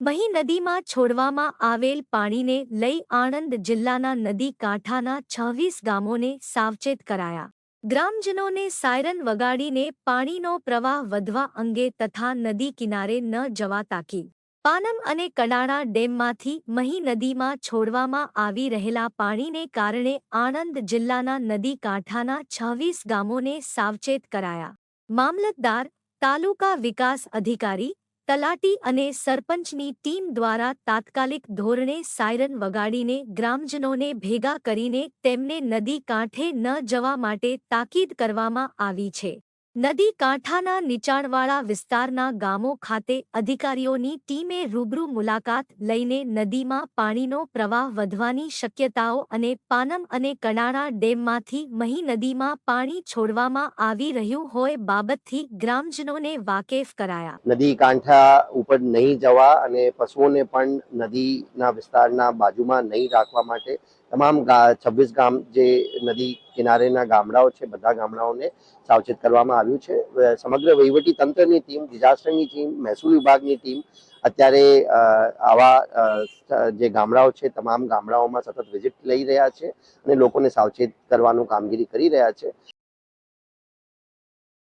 મહી નદીમાં છોડવામાં આવેલ પાણીને લઈ આણંદ જિલ્લાના નદી કાંઠાના છવ્વીસ ગામોને સાવચેત કરાયા. ગ્રામજનોને સાયરન વગાડીને પાણીનો પ્રવાહ વધવા અંગે તથા નદી કિનારે ન જવા તાકી. પાનમ અને કડાણા ડેમમાંથી મહી નદીમાં છોડવામાં આવી રહેલા પાણીને કારણે આણંદ જિલ્લાના નદી કાંઠાના છવ્વીસ ગામોને સાવચેત કરાયા. મામલતદાર, તાલુકા વિકાસ અધિકારી તલાટી અને સરપંચની ટીમ દ્વારા તાત્કાલિક ધોરણે સાયરન વગાડીને ગ્રામજનોને ભેગા કરીને તેમને નદી કાંઠે ન જવા માટે તાકીદ કરવામાં આવી છે. નદી કાંઠાના નીચાણવાળા વિસ્તારના ગામો ખાતે અધિકારીઓની ટીમે રૂબરૂ મુલાકાત લઈને નદીમાં પાણીનો પ્રવાહ વધવાની શક્યતાઓ અને પાનમ અને કડાણા ડેમમાંથી મહી નદીમાં પાણી છોડવામાં આવી રહ્યું હોય બાબતથી ગ્રામજનોને વાકેફ કરાયા. નદી કાંઠા ઉપર નહીં જવા અને પશુઓને પણ નદીના વિસ્તારના બાજુમાં નહીં રાખવા માટે તમામ છવ્વીસ ગામ જે નદી કિનારેના ગામડાઓ છે, બધા ગામડાઓને સાવચેત કરવામાં આવ્યું છે. સમગ્ર વહીવટી તંત્રની ટીમ, ડિઝાસ્ટરની ટીમ, મહેસૂલ વિભાગની ટીમ, અત્યારે આવા જે ગામડાઓ છે, તમામ ગામડાઓમાં સતત વિઝિટ લઈ રહ્યા છે અને લોકોને સાવચેત કરવાનું કામગીરી કરી રહ્યા છે.